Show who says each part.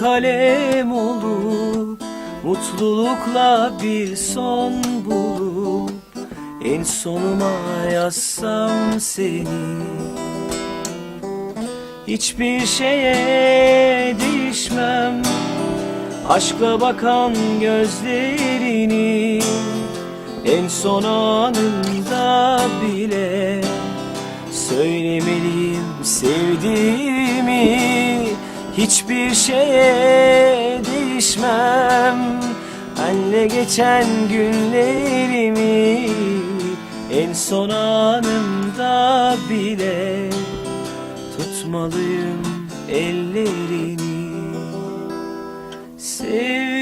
Speaker 1: kalem olup Mutlulukla bir son bulup En sonuma yazsam seni. Hiçbir şeye değişmem. Aşkla bakan gözlerini En son anında bile Söylemeliyim sevdiğimi Hiçbir şeye değişmem. Benle geçen günlerimi En son anında bile Tutmalıyım ellerini. Sevgi